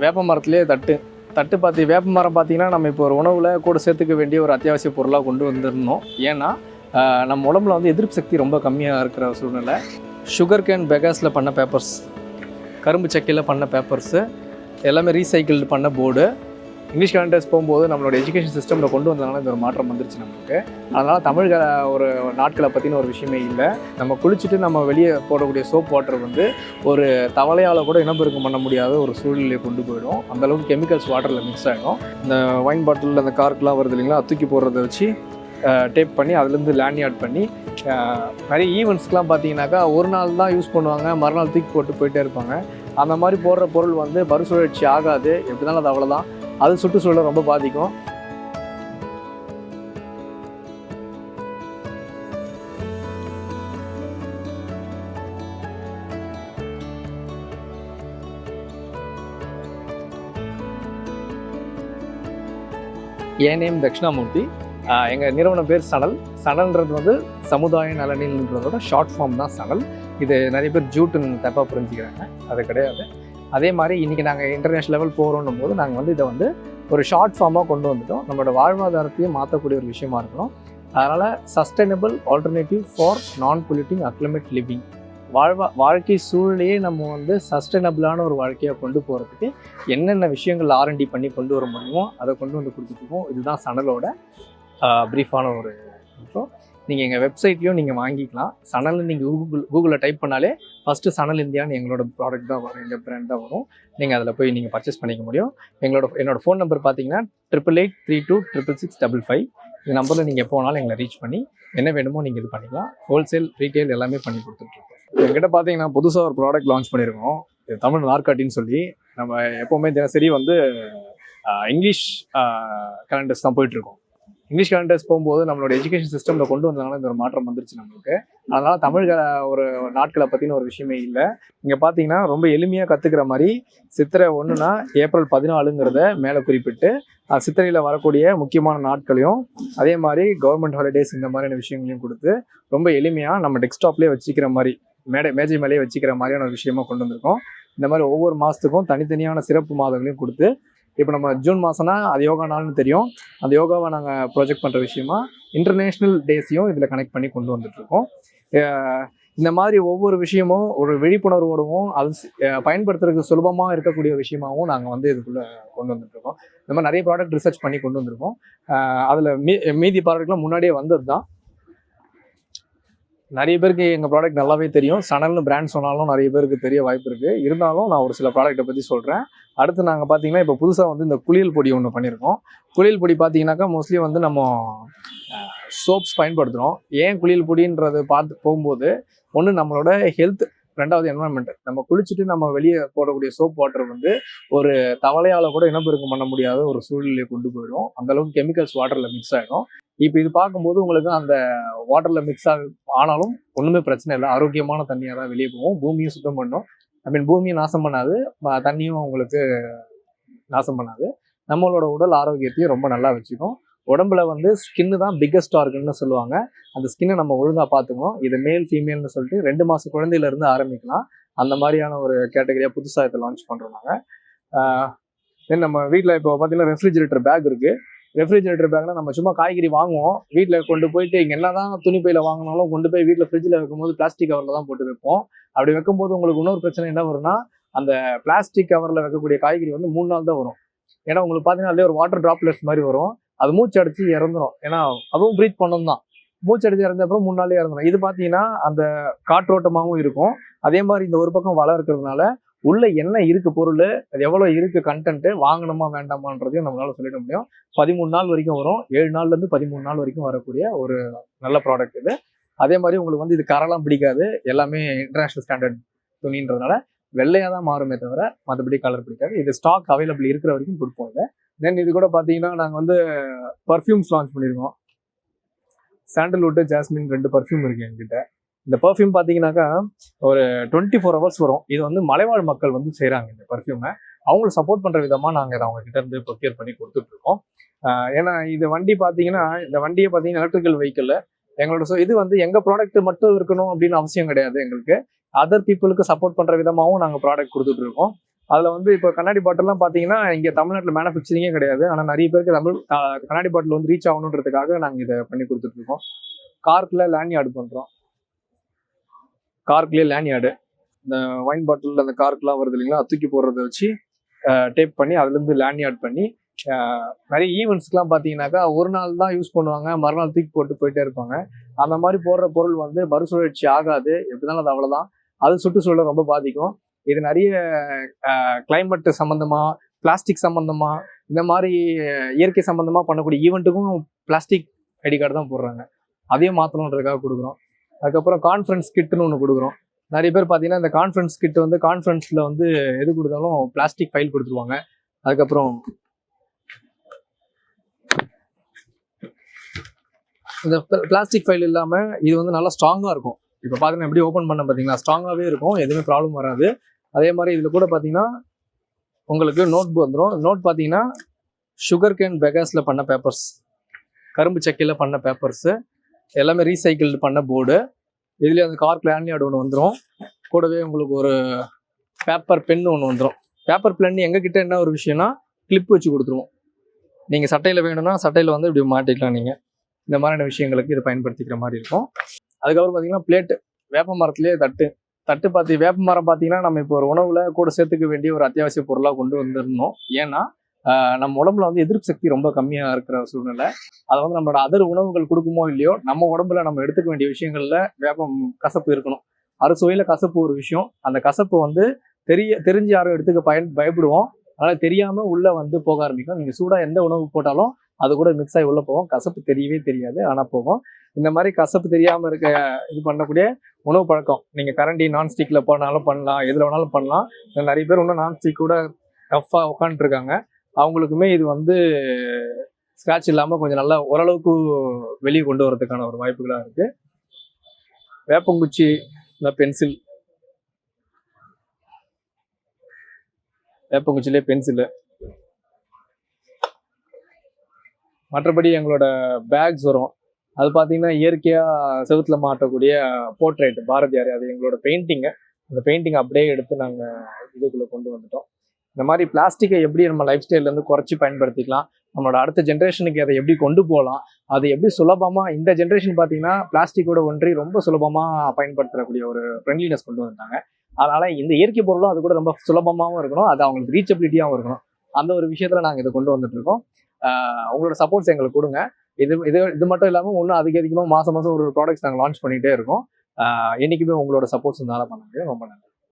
வேப்ப மரத்துலேயே தட்டு. தட்டு பார்த்து வேப்ப மரம் பார்த்தீங்கன்னா நம்ம இப்போ ஒரு உணவில் கூட சேர்த்துக்க வேண்டிய ஒரு அத்தியாவசிய பொருளாக கொண்டு வந்துடணும். ஏன்னா நம்ம உடம்புல வந்து எதிர்ப்பு சக்தி ரொம்ப கம்மியாக இருக்கிற சூழ்நிலை. சுகர் கேன் பெகாஸில் பண்ண பேப்பர்ஸ் கரும்பு சக்கையில் பண்ண பேப்பர்ஸு எல்லாமே ரீசைக்கிள் பண்ண போர்டு இங்கிலீஷ் கேலண்டர்ஸ் போகும்போது நம்மளோட எஜுகேஷன் சிஸ்டமில் கொண்டு வந்ததுனால இந்த ஒரு மாற்றம் வந்துருச்சு நமக்கு அதனால் தமிழ் ஒரு நாட்களை பற்றின ஒரு விஷயமே இல்லை. நம்ம குளிச்சுட்டு நம்ம வெளியே போடக்கூடிய சோப் வாட்டர் வந்து ஒரு தவளையால் கூட இனப்பெருக்கம் பண்ண முடியாத ஒரு சூழ்நிலையை கொண்டு போயிடும். அந்தளவுக்கு கெமிக்கல்ஸ் வாட்டரில் மிக்ஸ் ஆகிடும் இந்த வைன் பாட்டில் அந்த கார்க்கெலாம் வருது இல்லைங்களா தூக்கி போடுறத வச்சு டேப் பண்ணி அதுலேருந்து லேண்ட்யார்ட் பண்ணி நிறைய ஈவெண்ட்ஸ்க்குலாம் பார்த்தீங்கன்னாக்கா ஒரு நாள் தான் யூஸ் பண்ணுவாங்க மறுநாள் தூக்கி போட்டு போயிட்டே இருப்பாங்க. அந்த மாதிரி போடுற பொருள் வந்து மறுசுழற்சி ஆகாது. எப்படினாலும் அது அவ்வளோதான் அது சுற்றுச்சூழலை ரொம்ப பாதிக்கும். என் நேம் தட்சிணாமூர்த்தி. எங்கள் நிறுவனம் பேர் சணல். சணல்ன்றது வந்து சமுதாய நலனில்ன்றதோட ஷார்ட் ஃபார்ம் தான் சணல். இது நிறைய பேர் ஜூட்டுன்னு தப்பாக புரிஞ்சுக்கிறாங்க. அது கிடையாது. அதே மாதிரி இன்றைக்கி நாங்கள் இன்டர்நேஷனல் லெவல் போகிறோன்னும் போது நாங்கள் வந்து இதை வந்து ஒரு ஷார்ட் ஃபார்மாக கொண்டு வந்துட்டோம். நம்மளோட வாழ்வாதாரத்தையும் மாற்றக்கூடிய ஒரு விஷயமா இருக்கணும். அதனால் sustainable alternative for non polluting acclimate living வாழ்வா வாழ்க்கை சூழ்நிலையே நம்ம வந்து சஸ்டைனபிளான ஒரு வாழ்க்கையாக கொண்டு போகிறதுக்கு என்னென்ன விஷயங்கள் ஆர்என்டி பண்ணி கொண்டு வர முடியுமோ அதை கொண்டு வந்து கொடுத்துட்டு இதுதான் சனலோட ப்ரீஃபான ஒரு இன்ஃபோ நீங்கள் எங்கள் வெப்சைட்லேயும் நீங்கள் வாங்கிக்கலாம். சணல் நீங்கள் கூகுள் கூகுளில் டைப் பண்ணாலே ஃபஸ்ட்டு சணல் இந்தியான்னு எங்களோட ப்ராடக்ட் தான் வரும். எங்கள் பிராண்ட் தான் வரும். நீங்கள் அதில் போய் நீங்கள் பர்ச்சேஸ் பண்ணிக்க முடியும். எங்களோட என்னோட ஃபோன் நம்பர் பார்த்தீங்கன்னா triple eight three two triple six double five இந்த நம்பரில் நீங்கள் போனாலும் எங்களை ரீச் பண்ணி என்ன வேணுமோ நீங்கள் இது பண்ணிக்கலாம். ஹோல்சேல் ரீட்டைல் எல்லாமே பண்ணி கொடுத்துட்ருக்கோம். எங்கிட்ட பார்த்தீங்கன்னா புதுசாக ஒரு ப்ராடக்ட் லான்ச் பண்ணியிருக்கோம் இது தமிழ் நார்காட்டின்னு சொல்லி நம்ம எப்போவுமே தினசரி வந்து இங்கிலீஷ் கலண்டர்ஸ் தான் போயிட்டுருக்கோம். இங்கிலீஷ் கேலண்டர்ஸ் போகும்போது நம்மளோட எஜுகேஷன் சிஸ்டமில் கொண்டு வந்ததுனால இந்த ஒரு மாற்றம் வந்துருச்சு நம்மளுக்கு. அதனால் தமிழ் ஒரு நாட்களை பற்றின ஒரு விஷயமே இல்லை. இங்கே பார்த்தீங்கன்னா ரொம்ப எளிமையாக கற்றுக்கிற மாதிரி சித்திரை ஒன்றுனா ஏப்ரல் பதினாலுங்கிறத மேலே குறிப்பிட்டு சித்திரையில் வரக்கூடிய முக்கியமான நாட்களையும் அதே மாதிரி கவர்மெண்ட் ஹாலிடேஸ் இந்த மாதிரியான விஷயங்களையும் கொடுத்து ரொம்ப எளிமையாக நம்ம டெஸ்க்டாப்லேயே வச்சுக்கிற மாதிரி மேடை மேஜை மேலேயே வச்சுக்கிற மாதிரியான ஒரு விஷயமா கொண்டு வந்திருக்கோம். இந்த மாதிரி ஒவ்வொரு மாதத்துக்கும் தனித்தனியான சிறப்பு மாதங்களையும் கொடுத்து இப்போ நம்ம ஜூன் மாதம்னா அது யோகா நாள்னு தெரியும். அந்த யோகாவை நாங்கள் ப்ரொஜெக்ட் பண்ணுற விஷயமா இன்டர்நேஷ்னல் டேஸையும் இதில் கனெக்ட் பண்ணி கொண்டு வந்துட்ருக்கோம் இந்த மாதிரி ஒவ்வொரு விஷயமும் ஒரு விழிப்புணர்வோடவும் அது பயன்படுத்துறதுக்கு சுலபமாக இருக்கக்கூடிய விஷயமாவும் நாங்கள் வந்து இதுக்குள்ளே கொண்டு வந்துட்ருக்கோம் இந்த மாதிரி நிறைய ப்ராடக்ட் ரிசர்ச் பண்ணி கொண்டு வந்திருக்கோம். அதில் மீ மீதி ப்ராடக்ட்லாம் முன்னாடியே வந்தது தான் நிறைய பேருக்கு எங்கள் ப்ராடக்ட் நல்லாவே தெரியும். சணல்னு பிராண்ட் சொன்னாலும் நிறைய பேருக்கு தெரிய வாய்ப்பு இருக்குது இருந்தாலும் நான் ஒரு சில ப்ராடக்ட்டை பற்றி சொல்கிறேன் அடுத்து நாங்கள் பார்த்தீங்கன்னா இப்போ புதுசாக வந்து இந்த குளியல் பொடி ஒன்று பண்ணியிருக்கோம் குளியல் பொடி பார்த்தீங்கன்னாக்கா மோஸ்ட்லி வந்து நம்ம சோப்ஸ் பயன்படுத்துகிறோம் ஏன் குளியல் பொடின்றது பார்த்து போகும்போது ஒன்று நம்மளோட ஹெல்த் ரெண்டாவது என்வரன்மெண்ட் நம்ம குளிச்சுட்டு நம்ம வெளியே போடக்கூடிய சோப் வாட்டர் வந்து ஒரு தவளையால் கூட இனப்பெருக்கம் பண்ண முடியாத ஒரு சூழ்நிலையை கொண்டு போயிடும். அந்த அளவுக்கு கெமிக்கல்ஸ் வாட்டரில் மிக்ஸ் ஆகிடும் இப்போ இது பார்க்கும்போது உங்களுக்கு அந்த வாட்டரில் மிக்ஸ் ஆக ஆனாலும் ஒன்றுமே பிரச்சனை இல்லை. ஆரோக்கியமான தண்ணியாக தான் வெளியே போகும். பூமியும் சுத்தம் பண்ணும். ஐ மீன் பூமியும் நாசம் பண்ணாது. தண்ணியும் உங்களுக்கு நாசம் பண்ணாது. நம்மளோட உடல் ஆரோக்கியத்தையும் ரொம்ப நல்லா வச்சுக்கும். உடம்புல வந்து ஸ்கின்னு தான் பிக்கஸ்ட் ஆர்கன்னு சொல்லுவாங்க. அந்த ஸ்கின்னை நம்ம ஒழுங்காக பார்த்துக்கணும். இது மேல் ஃபீமேல்னு சொல்லிட்டு ரெண்டு மாதம் குழந்தையிலேருந்து ஆரம்பிக்கலாம். அந்த மாதிரியான ஒரு கேட்டகரியாக புதுசாக இதை லான்ச் பண்ணுறோம் நாங்கள் தென் நம்ம வீட்டில் இப்போ பார்த்தீங்கன்னா ரெஃப்ரிஜிரேட்டர் பேக் இருக்குது ரெஃப்ரிஜிரேட்டர் பேக்னா நம்ம சும்மா காய்கறி வாங்குவோம். வீட்டில் கொண்டு போயிட்டு இங்கே என்ன தான் துணி பையில் வாங்கினாலும் கொண்டு போய் வீட்டில் ஃப்ரிட்ஜில் வைக்கும்போது பிளாஸ்டிக் கவரில் தான் போட்டு வைப்போம். அப்படி வைக்கும்போது உங்களுக்கு இன்னொரு பிரச்சனை என்ன வரும்னா அந்த பிளாஸ்டிக் கவரில் வைக்கக்கூடிய காய்கறி வந்து மூணு நாள் தான் வரும். ஏன்னா உங்களுக்கு பார்த்தீங்கன்னா அதுலேயே ஒரு வாட்டர் ட்ராப்லெட்ஸ் மாதிரி வரும். அது மூச்சு அடிச்சு இறந்துரும். ஏன்னா அதுவும் ப்ரீத் பண்ணணும் தான் மூச்சு அடிச்சு இறந்த அப்புறம் மூணு நாளே இறந்துடும் இது பார்த்தீங்கன்னா அந்த காற்றோட்டமாகவும் இருக்கும். அதே மாதிரி இந்த ஒரு பக்கம் வளம் இருக்கிறதுனால உள்ள என்ன இருக்கு பொருள் அது எவ்வளோ இருக்கு கண்டென்ட் வாங்கணுமா வேண்டாமான்றதையும் நம்மளால சொல்லிட முடியும். பதிமூணு நாள் வரைக்கும் வரும். ஏழு நாள்ல இருந்து பதிமூணு நாள் வரைக்கும் வரக்கூடிய ஒரு நல்ல ப்ராடக்ட் இது. அதே மாதிரி உங்களுக்கு வந்து இது கரெல்லாம் பிடிக்காது. எல்லாமே இன்டர்நேஷனல் ஸ்டாண்டர்ட் துணின்றதுனால வெள்ளையாக தான் மாறுமே தவிர மற்றபடி கலர் பிடிக்காது. இது ஸ்டாக் அவைலபிள் இருக்கிற வரைக்கும் கொடுப்போம் இதை. தென் இது கூட பார்த்தீங்கன்னா நாங்கள் வந்து பர்ஃப்யூம்ஸ் லான்ச் பண்ணியிருக்கோம் சாண்டல்வுட்டு ஜாஸ்மின் ரெண்டு பர்ஃப்யூம் இருக்குது என்கிட்ட. இந்த பர்ஃப்யூம் பார்த்தீங்கன்னாக்கா ஒரு டுவெண்ட்டி ஃபோர் ஹவர்ஸ் வரும். இது வந்து மலைவாழ் மக்கள் வந்து செய்கிறாங்க இந்த பர்ஃப்யூமை அவங்கள சப்போர்ட் பண்ணுற விதமாக நாங்கள் இதை அவங்ககிட்ட இருந்து ப்ரொக்யூர் பண்ணி கொடுத்துட்ருக்கோம். ஏன்னா இது வண்டி பார்த்தீங்கன்னா இந்த வண்டியை பார்த்தீங்கன்னா எலக்ட்ரிக்கல் வெஹிக்கிளில் எங்களோட ஸோ இது வந்து எங்கள் ப்ராடக்ட் மட்டும் இருக்கணும் அப்படின்னு அவசியம் கிடையாது எங்களுக்கு. அதர் பீப்புளுக்கு சப்போர்ட் பண்ணுற விதமாகவும் நாங்கள் ப்ராடக்ட் கொடுத்துட்ருக்கோம். அதில் வந்து இப்போ கண்ணாடி பாட்டில்லாம் பார்த்தீங்கன்னா இங்கே தமிழ்நாட்டில் மேனுஃபேக்சரிங்கே கிடையாது. ஆனால் நிறைய பேருக்கு தமிழ் கண்ணாடி பாட்டில் வந்து ரீச் ஆகணுன்றதுக்காக நாங்கள் இதை பண்ணி கொடுத்துட்ருக்கோம் கார்க்கில் லேண்ட்யார்டு பண்ணுறோம் கார்க்லேயே லேண்ட்யார்டு இந்த ஒயின் பாட்டில் அந்த கார்க்லாம் வருது இல்லைங்களா தூக்கி போடுறத வச்சு டேப் பண்ணி அதுலேருந்து லேண்ட்யார்ட் பண்ணி நிறைய ஈவெண்ட்ஸ்க்குலாம் பார்த்தீங்கன்னாக்கா ஒரு நாள் தான் யூஸ் பண்ணுவாங்க மறுநாள் தூக்கி போட்டு போயிட்டே இருப்பாங்க. அந்த மாதிரி போடுற பொருள் வந்து மறுசுழற்சி ஆகாது. எப்படினாலும் அது அவ்வளோதான் அது சுற்றுச்சூழலை ரொம்ப பாதிக்கும். இது நிறைய கிளைமேட் சம்மந்தமாக பிளாஸ்டிக் சம்மந்தமாக இந்த மாதிரி இயற்கை சம்மந்தமாக பண்ணக்கூடிய ஈவெண்ட்டுக்கும் பிளாஸ்டிக் ஐடி கார்டு தான் போடுறாங்க. அதையும் மாற்றணுன்றதுக்காக கொடுக்குறோம். அதுக்கப்புறம் கான்ஃபரன்ஸ் கிட்னு ஒன்று கொடுக்குறோம். நிறைய பேர் பார்த்தீங்கன்னா இந்த கான்ஃபரன்ஸ் கிட் வந்து கான்ஃபரன்ஸில் வந்து எது கொடுத்தாலும் பிளாஸ்டிக் ஃபைல் கொடுத்துருவாங்க. அதுக்கப்புறம் இந்த பிளாஸ்டிக் ஃபைல் இல்லாமல் இது வந்து நல்லா ஸ்ட்ராங்காக இருக்கும். இப்போ பார்த்தீங்கன்னா எப்படி ஓப்பன் பண்ண பார்த்தீங்களா? ஸ்ட்ராங்காகவே இருக்கும். எதுவுமே ப்ராப்ளம் வராது. அதே மாதிரி இதில் கூட பார்த்தீங்கன்னா உங்களுக்கு நோட் வந்துடும் நோட் பார்த்தீங்கன்னா சுகர் கேன் பெகாஸில் பண்ண பேப்பர்ஸ் கரும்பு சக்கையில் பண்ண பேப்பர்ஸு எல்லாமே ரீசைக்கிள் பண்ண போர்டு இதுலேயே அந்த கார் கிளான்லியாடு ஒன்று வந்துடும் கூடவே உங்களுக்கு ஒரு பேப்பர் பென் ஒன்று வந்துடும் பேப்பர் பென் எங்ககிட்ட என்ன ஒரு விஷயம்னா கிளிப் வச்சு கொடுத்துருவோம். நீங்கள் சட்டையில் வேணும்னா சட்டையில் வந்து இப்படி மாட்டிக்கலாம் நீங்கள் இந்த மாதிரியான விஷயங்களுக்கு இதை பயன்படுத்திக்கிற மாதிரி இருக்கும். அதுக்கப்புறம் பார்த்தீங்கன்னா பிளேட்டு வேப்ப மரத்துலேயே தட்டு. தட்டு பார்த்து வேப்ப மரம் பார்த்தீங்கன்னா நம்ம இப்போ ஒரு உணவுல கூட சேர்த்துக்க வேண்டிய ஒரு அத்தியாவசிய பொருளாக கொண்டு வந்திருந்தோம். ஏன்னா நம்ம உடம்புல வந்து எதிர்ப்பு சக்தி ரொம்ப கம்மியாக இருக்கிற சூழ்நிலை. அதை வந்து நம்மளோட அதர் உணவுகள் கொடுக்குமோ இல்லையோ நம்ம உடம்புல நம்ம எடுத்துக்க வேண்டிய விஷயங்கள்ல வேப்பம் கசப்பு இருக்கணும். அறுசுவையில் கசப்பு ஒரு விஷயம். அந்த கசப்பு வந்து தெரிய தெரிஞ்சு யாரும் எடுத்துக்க பயன் பயப்படுவோம். அதனால தெரியாம உள்ள வந்து போக ஆரம்பிக்கும். நீங்க சூடா எந்த உணவு போட்டாலும் அது கூட மிக்ஸ் ஆகி உள்ள போகும். கசப்பு தெரியவே தெரியாது ஆனா போகும். இந்த மாதிரி கசப்பு தெரியாம இருக்க இது பண்ணக்கூடிய உணவு பழக்கம். நீங்கள் கரண்டி நான்ஸ்டிக்கில் போனாலும் பண்ணலாம் எதில் வேணாலும் பண்ணலாம். நிறைய பேர் இன்னும் நான்ஸ்டிக் கூட டஃப்பாக உட்காந்துட்டுருக்காங்க அவங்களுக்குமே இது வந்து ஸ்க்ராட்ச் இல்லாமல் கொஞ்சம் நல்லா ஓரளவுக்கு வெளியே கொண்டு வரதுக்கான ஒரு வாய்ப்புகளாக இருக்குது வேப்பங்குச்சி இந்த பென்சில் வேப்பங்குச்சிலே பென்சிலு மற்றபடி எங்களோட பேக்ஸ் வரும். அது பார்த்தீங்கன்னா இயற்கையாக செவுத்துல மாட்டக்கூடிய போர்ட்ரேட் பாரதியார் அது எங்களோட பெயிண்டிங்கு அந்த பெயிண்டிங் அப்படியே எடுத்து நாங்கள் இதுக்குள்ளே கொண்டு வந்துட்டோம். இந்த மாதிரி பிளாஸ்டிக்கை எப்படி நம்ம லைஃப் ஸ்டைல்லேருந்து குறைச்சி பயன்படுத்திக்கலாம்? நம்மளோட அடுத்த ஜென்ரேஷனுக்கு அதை எப்படி கொண்டு போகலாம்? அது எப்படி சுலபமாக இந்த ஜென்ரேஷன் பார்த்தீங்கன்னா பிளாஸ்டிக்கோட ஒன்றி ரொம்ப சுலபமாக பயன்படுத்தக்கூடிய ஒரு ஃப்ரெண்ட்லினஸ் கொண்டு வந்தாங்க அதனால் இந்த இயற்கை பொருளும் அது கூட ரொம்ப சுலபமாகவும் இருக்கணும். அது அவங்களுக்கு ரீச்சபிலிட்டியாகவும் இருக்கணும். அந்த ஒரு விஷயத்தில் நாங்கள் இதை கொண்டு வந்துட்டு இருக்கோம். உங்களோட சப்போர்ட்ஸ் எங்களுக்கு கொடுங்க. இது இது இது மட்டும் இல்லாமல் இன்னும் அதிக அதிகமாக மாதம் மாதம் ஒரு ப்ராடக்ட்ஸ் நாங்கள் லான்ச் பண்ணிகிட்டே இருக்கோம். என்றைக்குமே உங்களோட சப்போர்ட்ஸ் இருந்தாலும் பண்ண முடியும் ரொம்ப நன்றி.